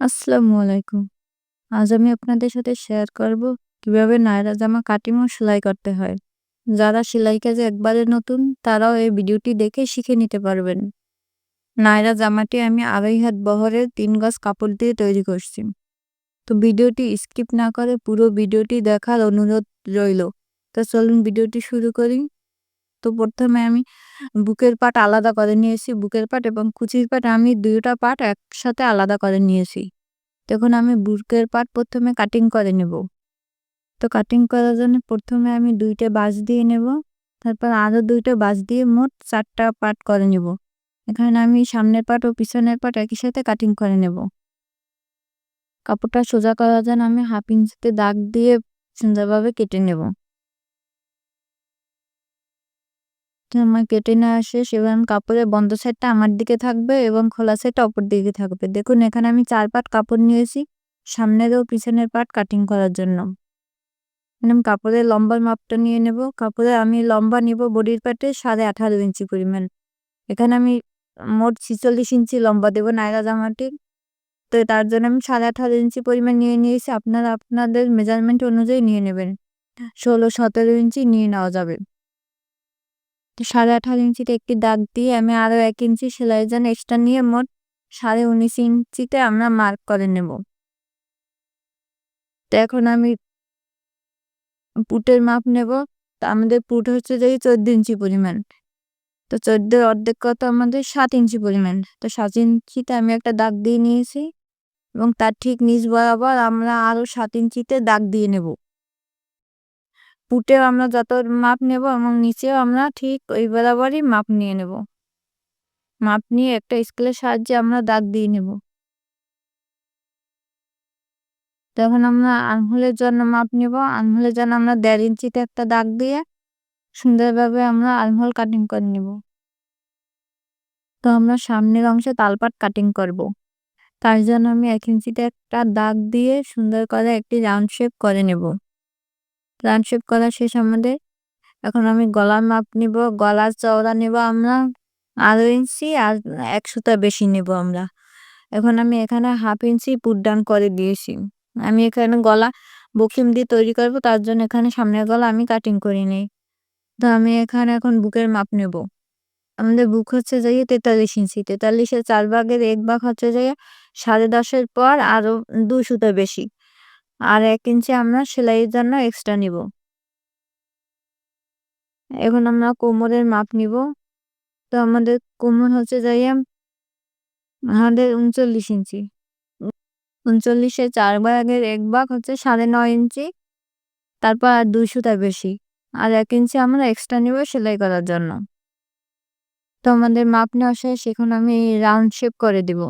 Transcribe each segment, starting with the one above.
আসসালামু আলাইকুম। আজ আমি আপনাদের সাথে শেয়ার করব কীভাবে নায়রা জামা কাটিং ও সেলাই করতে হয়। যারা সেলাই কাজে একবারে নতুন, তারাও এই ভিডিওটি দেখে শিখে নিতে পারবেন। নায়রা জামাটি আমি আড়াই হাত বহরের তিন গজ কাপড় দিয়ে তৈরি করছি। তো ভিডিওটি স্কিপ না করে পুরো ভিডিওটি দেখার অনুরোধ রইল। তো চলুন ভিডিওটি শুরু করি। তো প্রথমে আমি বুকের পাট আলাদা করে নিয়েছি, বুকের পাট এবং কুচির পাট আমি দুইটা পাট একসাথে আলাদা করে নিয়েছি। তখন আমি বুকের পাট প্রথমে কাটিং করে নেব। তো কাটিং করার জন্য প্রথমে আমি দুইটা বাঁশ দিয়ে নেব, তারপর আরও দুইটা বাঁশ দিয়ে মোট চারটা পাট করে নেব। এখানে আমি সামনের পাট ও পিছনের পাট একই সাথে কাটিং করে নেব। কাপড়টা সোজা করার জন্য আমি হাফ ইঞ্চিতে দাগ দিয়ে সুন্দরভাবে কেটে নেব। আমার কেটে নেওয়া শেষ এবং কাপড়ের বন্ধ সাইডটা আমার দিকে থাকবে এবং খোলা সাইডটা অপর দিকে থাকবে। দেখুন, এখানে আমি চার পাট কাপড় নিয়েছি, সামনের ও পিছনের পাট কাটিং করার জন্য। আমি কাপড়ের লম্বার মাপটা নিয়ে নেব। কাপড়ে আমি লম্বা নিব বডির পাটে সাড়ে আঠারো ইঞ্চি পরিমাণ। এখানে আমি মোট ছিচল্লিশ ইঞ্চি লম্বা দেবো নায়রা জামাটি তো তার জন্য আমি সাড়ে আঠারো ইঞ্চি পরিমাণ নিয়ে নিয়েছি। আপনারা আপনাদের মেজারমেন্ট অনুযায়ী নিয়ে নেবেন। ষোলো, সতেরো ইঞ্চি নিয়ে নেওয়া যাবে। সাড়ে আঠারো ইঞ্চিতে একটি দাগ দিয়ে আমি আরও এক ইঞ্চি সেলাইয়ের জন্য এক্সট্রা নিয়ে মোট সাড়ে উনিশ ইঞ্চিতে আমরা মার্ক করে নেব। তো এখন আমি পুটের মাপ নেব। তো আমাদের পুট হচ্ছে যে চোদ্দ ইঞ্চি পরিমাণ। তো চোদ্দের অর্ধেক কত? আমাদের সাত ইঞ্চি পরিমাণ। তো সাত ইঞ্চিতে আমি একটা দাগ দিয়ে নিয়েছি এবং তার ঠিক নিচ বরাবর আমরা আরও সাত ইঞ্চিতে দাগ দিয়ে নেব। পুটেও আমরা যত মাপ নেব এবং নিচেও আমরা ঠিক ওই বরাবরই মাপ নিয়ে নেব। মাপ নিয়ে একটা স্কেলের সাহায্যে আমরা দাগ দিয়ে নেব। তখন আমরা আনহোলের জন্য মাপ নেব। আনহোলের জন্য আমরা দেড় ইঞ্চিতে একটা দাগ দিয়ে সুন্দরভাবে আমরা আনহোল কাটিং করে নেব। তো আমরা সামনের অংশে তালপাট কাটিং করব। তার জন্য আমি এক ইঞ্চিতে একটা দাগ দিয়ে সুন্দর করে একটি রাউন্ড শেপ করে নেব। রাউন্ড করা শেষ আমাদের। এখন আমি গলার মাপ নিব, গলার চওড়া নেব আমরা আড়াই ইঞ্চি আর এক বেশি নেব আমরা। এখন আমি এখানে হাফ ইঞ্চি পুট ডাউন করে দিয়েছি। আমি এখানে গলা বকিম দিয়ে তৈরি করব, তার জন্য এখানে সামনের গলা আমি কাটিং করি নিই। তো আমি এখানে এখন বুকের মাপ নেব। আমাদের বুক হচ্ছে যাই তেতাল্লিশ ইঞ্চি, তেতাল্লিশের চার ভাগের এক ভাগ হচ্ছে যাই সাড়ে দশের পর আরও দু সুতো বেশি। আর এক ইঞ্চি আমরা সেলাইয়ের জন্য এক্সট্রা নিব। এখন আমরা কোমরের মাপ নিব। তো আমাদের কোমর হচ্ছে যাই আমাদের উনচল্লিশ ইঞ্চি। উনচল্লিশে চার ভাগের এক ভাগ হচ্ছে সাড়ে নয় ইঞ্চি, তারপর আর দুই সুতা বেশি। আর এক ইঞ্চি আমরা এক্সট্রা নিব সেলাই করার জন্য। তো আমাদের মাপ নেওয়া শেষ, এখন আমি রাউন্ড শেপ করে দিব।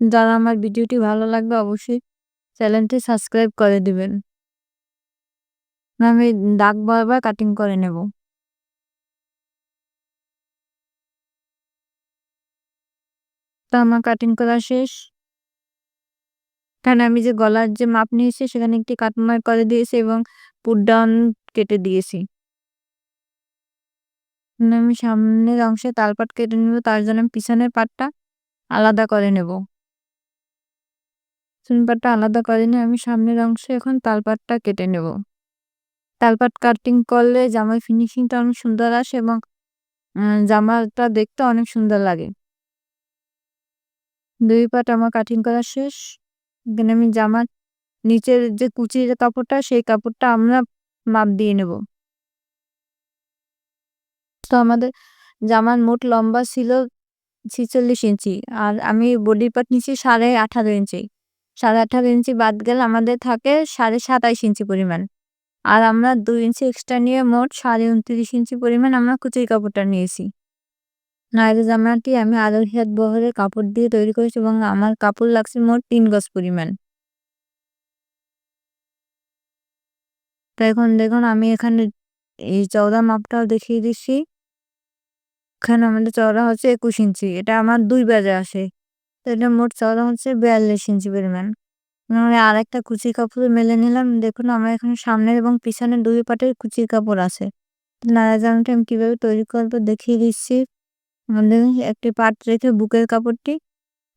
যারা আমার ভিডিওটি ভালো লাগবে অবশ্যই চ্যানেলটি সাবস্ক্রাইব করে দিবেন। আমি দাগ বারবার কাটিং করে নেব। তো আমার কাটিং করা শেষ। এখানে আমি যে গলার যে মাপ নিয়েছি সেখানে একটি কাটমার করে দিয়েছি এবং পুট ডাউন কেটে দিয়েছি। আমি সামনের অংশে তালপাট কেটে নেব, তার জন্য পিছনের পাটটা আলাদা করে নেব। পাটটা আলাদা করে নিয়ে আমি সামনের অংশে এখন তালপাটটা কেটে নেব। তালপাট কাটিং করলে জামার ফিনিশিংটা অনেক সুন্দর আসে এবং জামাটা দেখতে অনেক সুন্দর লাগে। দুই পাট আমার কাটিং করা শেষ। এখানে আমি জামার নিচের যে কুচির কাপড়টা, সেই কাপড়টা আমরা মাপ দিয়ে নেব। তো আমাদের জামার মোট লম্বা ছিল ছিচল্লিশ ইঞ্চি আর আমি বডি পার্ট নিচ্ছি সাড়ে আঠারো ইঞ্চি। সাড়ে আঠারো ইঞ্চি বাদ গেলে আমাদের থাকে সাড়ে সাতাইশ ইঞ্চি পরিমাণ। আর আমরা দুই ইঞ্চি এক্সট্রা নিয়ে মোট সাড়ে উনত্রিশ ইঞ্চি পরিমাণ আমরা কুচির কাপড়টা নিয়েছি। নাইরে জামাটি আমি আড়াই হাত বহরের কাপড় দিয়ে তৈরি করেছি এবং আমার কাপড় লাগছে মোট তিন গজ পরিমাণ। তো এখন দেখুন, আমি এখানে এই চওড়া মাপটাও দেখিয়ে দিচ্ছি। এখানে আমাদের চওড়া হচ্ছে একুশ ইঞ্চি, এটা আমার দুই বাজে আসে। তো এটা মোট চওড়া হচ্ছে বিয়াল্লিশ ইঞ্চি পরিমাণ। আমি আর একটা কুচির কাপড় মেলে নিলাম। দেখুন, আমার এখানে সামনের এবং পিছনের দুই পাটের কুচির কাপড় আছে। নাড়া জামাটা আমি কীভাবে তৈরি করব দেখিয়ে দিচ্ছি। একটি পাট রেখে বুকের কাপড়টি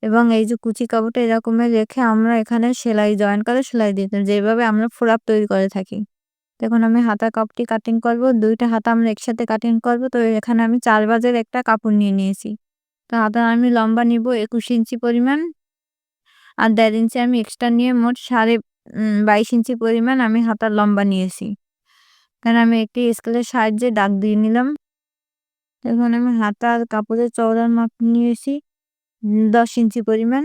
এবং এই যে কুচি কাপড়টা এরকমের রেখে আমরা এখানে সেলাই জয়েন করে সেলাই দিতাম যেভাবে আমরা ফোড়াপ তৈরি করে থাকি। দেখুন, আমি হাতা কাপটি কাটিং করব। দুইটা হাতা আমরা একসাথে কাটিং করব। তো এখানে আমি চার বাজের একটা কাপড় নিয়ে নিয়েছি। তো হাতা আমি লম্বা নিব একুশ ইঞ্চি পরিমাণ। আর দেড় ইঞ্চি আমি এক্সট্রা নিয়ে মোট সাড়ে বাইশ ইঞ্চি পরিমাণ আমি হাতার লম্বা নিয়েছি। কারণ আমি একটি স্কেলের সাহায্যে দাগ দিয়ে নিলাম। এখন আমি হাতার কাপড়ের চওড়ার মাপ নিয়েছি দশ ইঞ্চি পরিমাণ।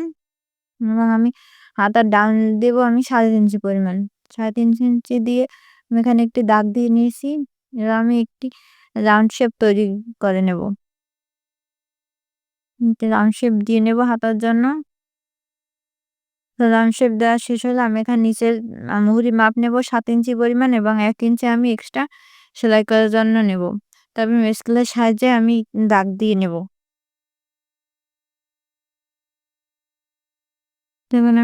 এবং আমি হাতার ডাউন দেবো আমি সাড়ে ইঞ্চি পরিমাণ। সাড়ে তিন ইঞ্চি দিয়ে আমি এখানে একটি দাগ দিয়ে নিয়েছি। এবার আমি একটি রাউন্ড শেপ তৈরি করে নেব। রাউন্ড শেপ দিয়ে নেব হাতার জন্য। রাউন্ড শেপ দেওয়া শেষ হলে আমি এখানে নিচের মুহুরি মাপ নেব সাত ইঞ্চি পরিমাণ এবং এক ইঞ্চি আমি এক্সট্রা সেলাই করার জন্য নেব। তবে স্কেলের সাহায্যে আমি দাগ দিয়ে নেব।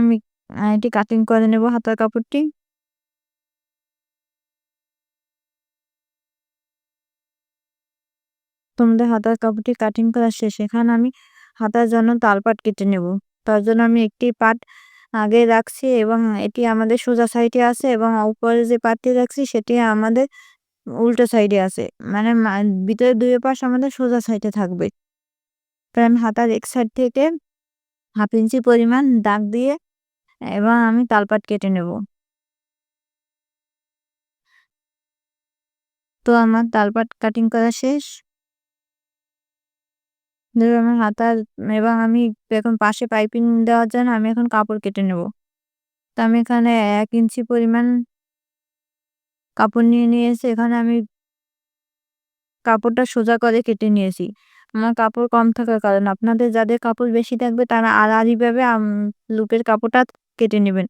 আমি এটি কাটিং করে নেব হাতার কাপড়টি। তোমাদের হাতার কাপড়টি কাটিং করা শেষ। এখানে আমি হাতার জন্য তালপাট কেটে নেব। তার জন্য আমি একটি পাট আগে রাখছি এবং এটি আমাদের সোজা সাইডে আছে এবং উপরে যে পাটটি রাখছি সেটি আমাদের উল্টো সাইডে আছে। মানে ভিতরে দুই পাশ আমাদের সোজা সাইডে থাকবে। তাই আমি হাতার এক সাইড থেকে হাফ ইঞ্চি পরিমাণ দাগ দিয়ে এবং আমি তালপাট কেটে নেব। তো আমার তালপাট কাটিং করা শেষ। আমার হাতার এবং আমি এখন পাশে পাইপিং দেওয়ার জন্য আমি এখন কাপড় কেটে নেব। তো আমি এখানে এক ইঞ্চি পরিমাণ কাপড় নিয়ে নিয়েছি, এখানে আমি কাপড়টা সোজা করে কেটে নিয়েছি। আমার কাপড় কম থাকার কারণ আপনাদের যাদের কাপড় বেশি থাকবে তারা আড়াআড়িভাবে লুপের কাপড়টা কেটে নেবেন।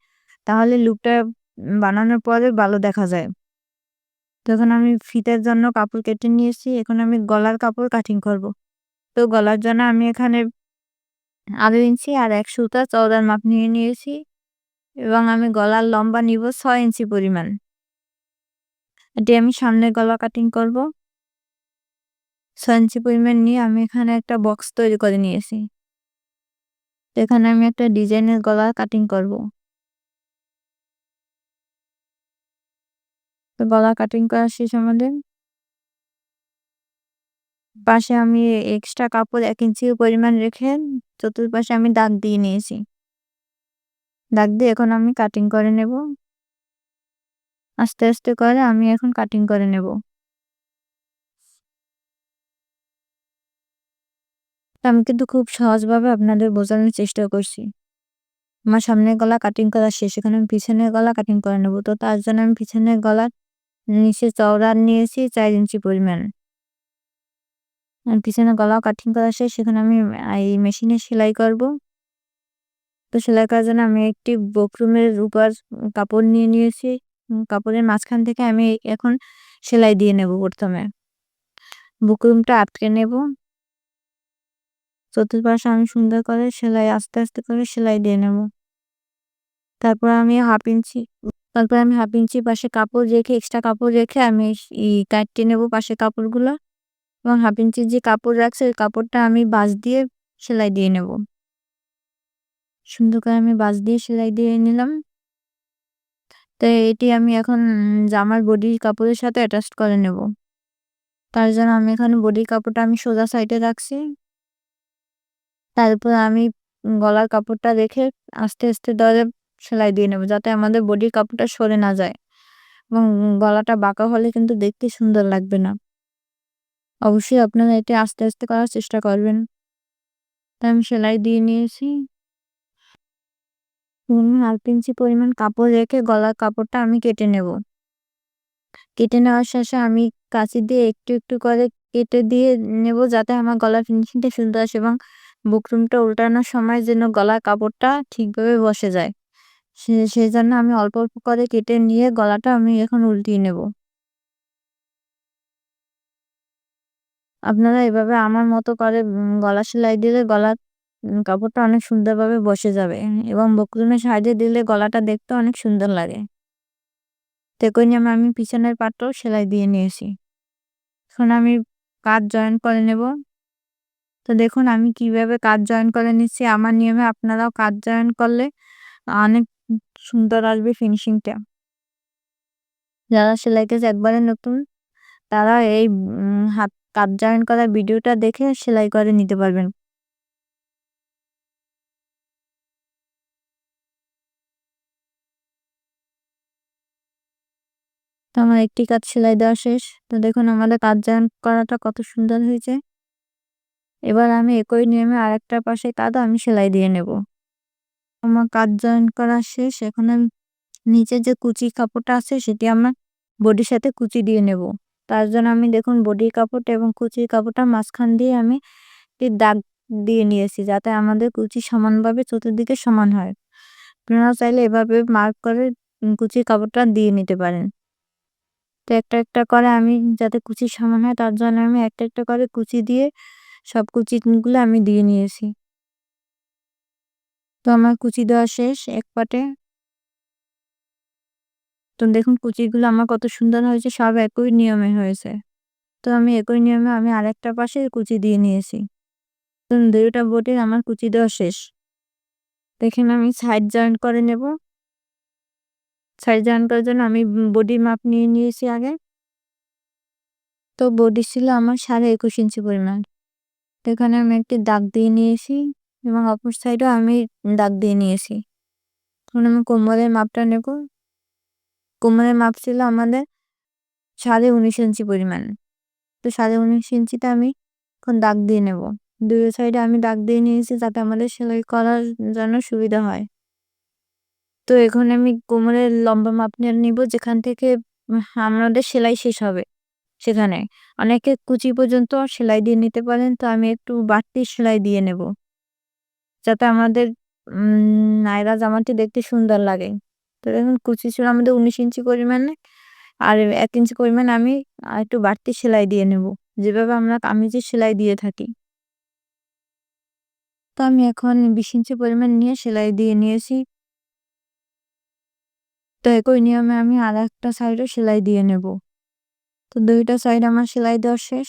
তাহলে লুপটা বানানোর পরে ভালো দেখা যায়। তখন আমি ফিতের জন্য কাপড় কেটে নিয়েছি, এখন আমি গলার কাপড় কাটিং করব। তো গলার জন্য আমি এখানে আড়াই ইঞ্চি আর এক সুতা চৌদার মাপ নিয়ে নিয়েছি এবং আমি গলার লম্বা নিব ছয় ইঞ্চি পরিমাণ। এটি আমি সামনে গলা কাটিং করব। ছয় ইঞ্চি পরিমাণ নিয়ে আমি এখানে একটা বক্স তৈরি করে নিয়েছি। এখানে আমি একটা ডিজাইনের গলা কাটিং করব। তো গলা কাটিং করা শেষ আমাদের। পাশে আমি এক্সট্রা কাপড় এক ইঞ্চি পরিমাণ রেখে চতুর্পাশে আমি দাগ দিয়ে নিয়েছি। দাগ দিয়ে এখন আমি কাটিং করে নেব। আস্তে আস্তে করে আমি এখন কাটিং করে নেব। আমি কিন্তু খুব সহজভাবে আপনাদের বোঝানোর চেষ্টা করছি। আমার সামনের গলা কাটিং করা শেষ, এখানে আমি পিছনের গলা কাটিং করে নেব। তো তার জন্য আমি পিছনের গলার নিচে চওড়া নিয়েছি চার ইঞ্চি পরিমাণ। পিছনে গলাও কাটিং করা শেষ সেখানে আমি এই মেশিনে সেলাই করব। তো সেলাই করার জন্য আমি একটি বকরুমের উপর কাপড় নিয়ে নিয়েছি। কাপড়ের মাঝখান থেকে আমি এখন সেলাই দিয়ে নেব প্রথমে। বুকরুমটা আটকে নেব। চতুর্পাশে আমি সুন্দর করে সেলাই, আস্তে আস্তে করে সেলাই দিয়ে নেব। তারপর আমি হাফ ইঞ্চি, তারপর আমি হাফ ইঞ্চি পাশে কাপড় রেখে, এক্সট্রা কাপড় রেখে আমি কাটিয়ে নেব পাশে কাপড়গুলো। এবং হাফ ইঞ্চির যে কাপড় রাখছে, ওই কাপড়টা আমি বাঁশ দিয়ে সেলাই দিয়ে নেব। সুন্দর করে আমি বাঁশ দিয়ে সেলাই দিয়ে নিলাম। তো এটি আমি এখন জামার বডির কাপড়ের সাথে অ্যাটাচ করে নেব। তার জন্য আমি এখানে বডির কাপড়টা আমি সোজা সাইডে রাখছি। তারপর আমি গলার কাপড়টা রেখে আস্তে আস্তে দরে সেলাই দিয়ে নেব যাতে আমাদের বডির কাপড়টা সরে না যায়। এবং গলাটা বাঁকা হলে কিন্তু দেখতে সুন্দর লাগবে না। অবশ্যই আপনারা এটা আস্তে আস্তে করার চেষ্টা করবেন। আমি সেলাই দিয়ে নিয়েছি। হাফ ইঞ্চি পরিমাণ কাপড় রেখে গলার কাপড়টা আমি কেটে নেব। কেটে নেওয়ার শেষে আমি কাঁচি দিয়ে একটু একটু করে কেটে দিয়ে নেব যাতে আমার গলার ফিনিশিংটা সুন্দর আসে এবং বুকরুমটা উল্টানোর সময় যেন গলার কাপড়টা ঠিকভাবে বসে যায়। সে সেই জন্য আমি অল্প অল্প করে কেটে নিয়ে গলাটা আমি এখন উল্টিয়ে নেব। আপনারা এভাবে আমার মতো করে গলা সেলাই দিলে গলার কাপড়টা অনেক সুন্দরভাবে বসে যাবে এবং বকরুমের সাইডে দিলে গলাটা দেখতে অনেক সুন্দর লাগে। তেকই নিয়ে আমি পিছনের পাটটাও সেলাই দিয়ে নিয়েছি। এখন আমি কাজ জয়েন করে নেব। তো দেখুন আমি কীভাবে কাজ জয়েন করে নিচ্ছি। আমার নিয়মে আপনারাও কাজ জয়েন করলে অনেক সুন্দর আসবে ফিনিশিংটা। যারা সেলাই কাজ একবারে নতুন, তারা এই হাত কাজ জয়েন করার ভিডিওটা দেখে সেলাই করে নিতে পারবেন। তো আমার একটি কাজ সেলাই দেওয়া শেষ। তো দেখুন আমাদের কাজ জয়েন করাটা কত সুন্দর হয়েছে। এবার আমি একই নিয়মে আরেকটা পাশে কাঁধ আমি সেলাই দিয়ে নেব। আমার কাজ জয়েন করা শেষ। এখন আমি নিচে যে কুচি কাপড়টা আছে সেটি আমার বডির সাথে কুচি দিয়ে নেব। তার জন্য আমি দেখুন বডির কাপড়টা এবং কুচির কাপড়টা মাঝখান দিয়ে আমি দাগ দিয়ে নিয়েছি যাতে আমাদের কুচি সমানভাবে চতুর্দিকে সমান হয়। আপনারা চাইলে এভাবে মার্ক করে কুচির কাপড়টা দিয়ে নিতে পারেন। তো একটা একটা করে আমি যাতে কুচি সমান হয় তার জন্য আমি একটা একটা করে কুচি দিয়ে সব কুচিগুলো আমি দিয়ে নিয়েছি। তো আমার কুচি দেওয়া শেষ, এক পাটে তো দেখুন কুচিগুলো আমার কত সুন্দর হয়েছে, সব একই নিয়মে হয়েছে। তো আমি একই নিয়মে আমি আরেকটা পাশে কুচি দিয়ে নিয়েছি। তো দুইটা বোটের আমার কুচি দেওয়া শেষ। দেখেন আমি সাইড জয়েন্ট করে নেব। সাইড জয়েন্ট করার জন্য আমি বডি মাপ নিয়ে নিয়েছি আগে। তো বডি ছিল আমার সাড়ে একুশ ইঞ্চি পরিমাণ। এখানে আমি একটি দাগ দিয়ে নিয়েছি এবং অপর সাইডেও আমি দাগ দিয়ে নিয়েছি। এখন আমি কোমরের মাপটা নেব। কোমরের মাপ ছিল আমাদের সাড়ে উনিশ ইঞ্চি পরিমাণ। তো সাড়ে উনিশ ইঞ্চিতে আমি এখন দাগ দিয়ে নেব। দুই সাইডে আমি দাগ দিয়ে নিয়েছি যাতে আমাদের সেলাই করার জন্য সুবিধা হয়। তো এখন আমি কোমরের লম্বা মাপ নিয়ে নিব, যেখান থেকে আমাদের সেলাই শেষ হবে সেখানে। অনেকে কুচি পর্যন্ত সেলাই দিয়ে নিতে পারেন, তো আমি একটু বাড়তি সেলাই দিয়ে নেব। যাতে আমাদের নায়রা জামাটি দেখতে সুন্দর লাগে। তো দেখুন কুচি ছিল আমাদের উনিশ ইঞ্চি পরিমাণে আর এক ইঞ্চি পরিমাণ আমি একটু বাড়তি সেলাই দিয়ে নেব। যেভাবে আমরা কামিজের সেলাই দিয়ে থাকি। তো আমি এখন বিশ ইঞ্চি পরিমাণ নিয়ে সেলাই দিয়ে নিয়েছি। তো একই নিয়মে আমি আর একটা সাইডও সেলাই দিয়ে নেব। তো দুইটা সাইড আমার সেলাই দেওয়া শেষ।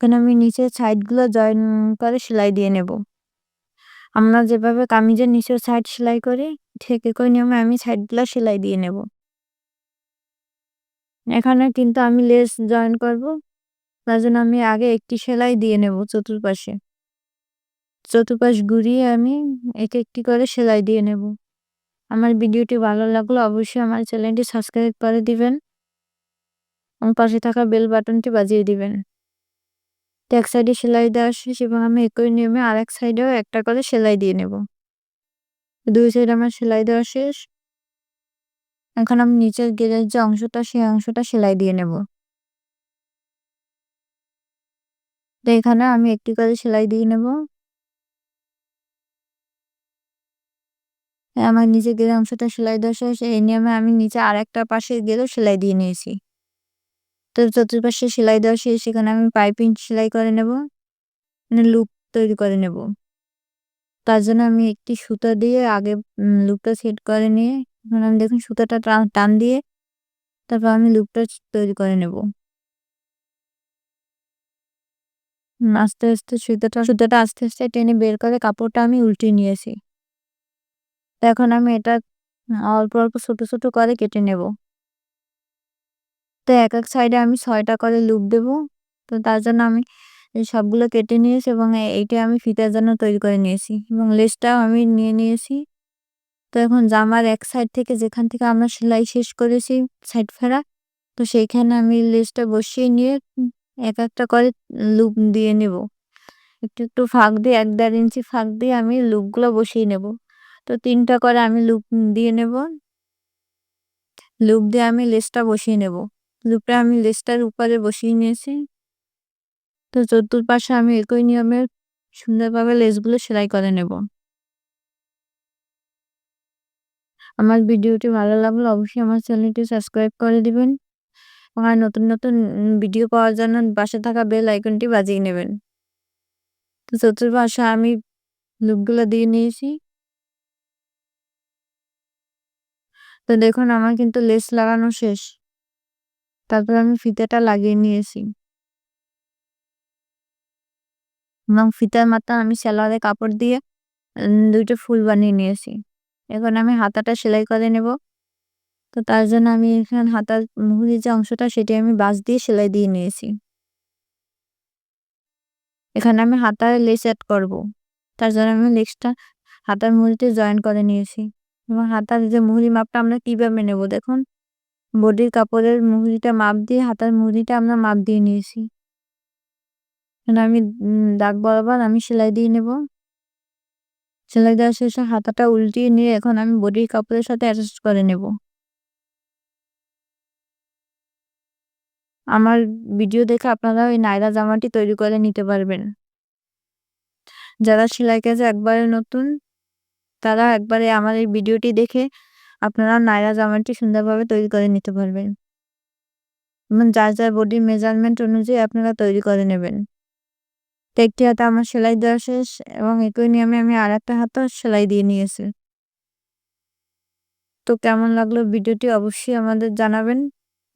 এখানে আমি নিচের সাইডগুলো জয়েন করে সেলাই দিয়ে নেব। আমরা যেভাবে কামিজের নিচের সাইড সেলাই করি ঠিক একই নিয়মে আমি সাইডগুলো সেলাই দিয়ে নেব। এখানে কিন্তু আমি লেস জয়েন করব, তার জন্য আমি আগে একটি সেলাই দিয়ে নেব চতুর্পাশে। চতুর্পাশ ঘুরিয়ে আমি এক একটি করে সেলাই দিয়ে নেব। আমার ভিডিওটি ভালো লাগল অবশ্যই আমার চ্যানেলটি সাবস্ক্রাইব করে দিবেন এবং পাশে থাকা বেল বাটনটি বাজিয়ে দিবেন। তো এক সাইডে সেলাই দেওয়া শেষ এবং আমি একই নিয়মে আর এক সাইডেও একটা করে সেলাই দিয়ে নেব। দুই সাইড আমার সেলাই দেওয়া শেষ। এখন আমি নিচের গেরের যে অংশটা, সেই অংশটা সেলাই দিয়ে নেব। তো এখানে আমি একটি করে সেলাই দিয়ে নেব। আমার নিচে গেলে অংশটা সেলাই দেওয়া শেষ। এই নিয়মে আমি নিচে আর একটা পাশে গেলেও সেলাই দিয়ে নিয়েছি। তো চতুর্পাশে সেলাই দেওয়া শেষ। সেখানে আমি পাইপিং সেলাই করে নেব। মানে লুপ তৈরি করে নেব। তার জন্য আমি একটি সুতা দিয়ে আগে লুপটা সেট করে নিয়ে এখন আমি দেখুন সুতাটা টান দিয়ে তারপর আমি লুপটা তৈরি করে নেব। আস্তে আস্তে সুতাটা সুতাটা আস্তে আস্তে টেনে বের করে কাপড়টা আমি উল্টে নিয়েছি। এখন আমি এটা, অল্প অল্প, ছোট ছোট করে কেটে নেব। তো এক এক সাইডে আমি ছয়টা করে লুপ দেব। তো তার জন্য আমি সবগুলো কেটে নিয়েছি এবং এইটা আমি ফিতার জন্য তৈরি করে নিয়েছি এবং লেসটাও আমি নিয়ে নিয়েছি। তো এখন জামার এক সাইড থেকে যেখান থেকে আমরা সেলাই শেষ করেছি সাইড ফেরা, তো সেইখানে আমি লেসটা বসিয়ে নিয়ে এক একটা করে লুপ দিয়ে নেব। একটু একটু ফাঁক দিয়ে, এক দেড় ইঞ্চি ফাঁক দিয়ে আমি লুপগুলো বসিয়ে নেব। তো তিনটা করে আমি লুপ দিয়ে নেব। লুপ দিয়ে আমি লেসটা বসিয়ে নেব। লুপটা আমি লেসটার উপরে বসিয়ে নিয়েছি। তো চতুর্পাশে আমি একই নিয়মে সুন্দরভাবে লেসগুলো সেলাই করে নেব। আমার ভিডিওটি ভালো লাগলে অবশ্যই আমার চ্যানেলটি সাবস্ক্রাইব করে দিবেন আর নতুন নতুন ভিডিও পাওয়ার জন্য পাশে থাকা বেল আইকনটি বাজিয়ে নেবেন। তো চতুর্পাশে আমি লুপগুলো দিয়ে নিয়েছি। তো দেখুন, আমার কিন্তু লেস লাগানো শেষ। তারপর আমি ফিতেটা লাগিয়ে নিয়েছি। এবং ফিতার মাত্রা আমি সেলারে কাপড় দিয়ে দুইটা ফুল বানিয়ে নিয়েছি। এখন আমি হাতাটা সেলাই করে নেব। তো তার জন্য আমি এখানে হাতার মুহুরির যে অংশটা, সেটি আমি বাঁশ দিয়ে সেলাই দিয়ে নিয়েছি। এখানে আমি হাতার লেস অ্যাড করব। তার জন্য আমি লেসটা হাতার মুহুরিতে জয়েন করে নিয়েছি। এবং হাতার যে মুহুরি মাপটা আমরা কীভাবে নেব? দেখুন, বডির কাপড়ের মুহুরিটা মাপ দিয়ে, হাতার মুহুরিটা আমরা মাপ দিয়ে নিয়েছি। আমি দাগ বরাবর আমি সেলাই দিয়ে নেব। সেলাই দেওয়া শেষে হাতাটা উল্টিয়ে নিয়ে এখন আমি বডির কাপড়ের সাথে অ্যাটাচ করে নেব। আমার ভিডিও দেখে আপনারা ওই নায়রা জামাটি তৈরি করে নিতে পারবেন। যারা সেলাই কাজে একবারে নতুন, তারা একবারে আমার এই ভিডিওটি দেখে আপনারা নায়রা জামাটি সুন্দরভাবে তৈরি করে নিতে পারবেন। এবং যার যার বডির মেজারমেন্ট অনুযায়ী আপনারা তৈরি করে নেবেন। তো একটি হাতে আমার সেলাই দেওয়া শেষ এবং একই নিয়মে আমি আর একটা হাতও সেলাই দিয়ে নিয়েছি। তো কেমন লাগল ভিডিওটি অবশ্যই আমাদের জানাবেন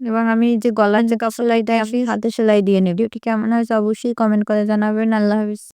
এবং আমি যে গলার যে কাপড় সেলাইটা আমি হাতে সেলাই দিয়ে নেব। ভিডিওটি কেমন হয়েছে অবশ্যই কমেন্ট করে জানাবেন। আল্লাহ হাফিজ।